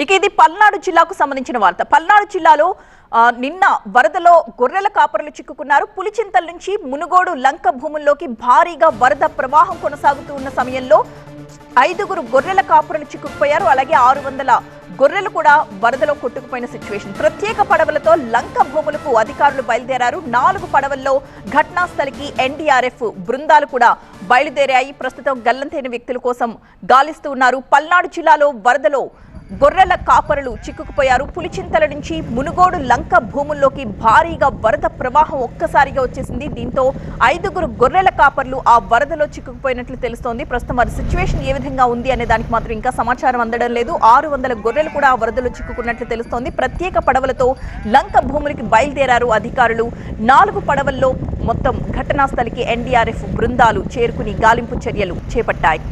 ఇక ఇది పల్నాడు జిల్లాకు సంబంధించిన వార్త. పల్నాడు జిల్లాలో నిన్న వరదలో గొర్రెల కాపరులు చిక్కుకున్నారు. పులిచింతల నుంచి మునుగోడు లంక భూముల్లోకి భారీగా వరద ప్రవాహం కొనసాగుతూ ఉన్న సమయంలో ఐదుగురు గొర్రెల కాపురులు చిక్కుకుపోయారు. అలాగే ఆరు వందల గొర్రెలు కూడా వరదలో కొట్టుకుపోయిన సిచ్యువేషన్. ప్రత్యేక పడవలతో లంక భూములకు అధికారులు బయలుదేరారు. నాలుగు పడవల్లో ఘటనా స్థలికి ఎన్డీఆర్ఎఫ్ బృందాలు కూడా బయలుదేరాయి. ప్రస్తుతం గల్లంతైన వ్యక్తుల కోసం గాలిస్తూ ఉన్నారు. పల్నాడు జిల్లాలో వరదలో గొర్రెల కాపరులు చిక్కుకుపోయారు. పులిచింతల నుంచి మునుగోడు లంక భూముల్లోకి భారీగా వరద ప్రవాహం ఒక్కసారిగా వచ్చేసింది. దీంతో ఐదుగురు గొర్రెల కాపర్లు ఆ వరదలో చిక్కుకుపోయినట్లు తెలుస్తోంది. ప్రస్తుతం వారి సిచ్యువేషన్ ఏ విధంగా ఉంది అనే దానికి మాత్రం ఇంకా సమాచారం అందడం లేదు. ఆరు వందల గొర్రెలు కూడా ఆ వరదలో చిక్కుకున్నట్లు తెలుస్తోంది. ప్రత్యేక పడవలతో లంక భూములకి బయలుదేరారు అధికారులు. నాలుగు పడవల్లో మొత్తం ఘటనా స్థలికి ఎన్డీఆర్ఎఫ్ బృందాలు చేరుకుని గాలింపు చర్యలు చేపట్టాయి.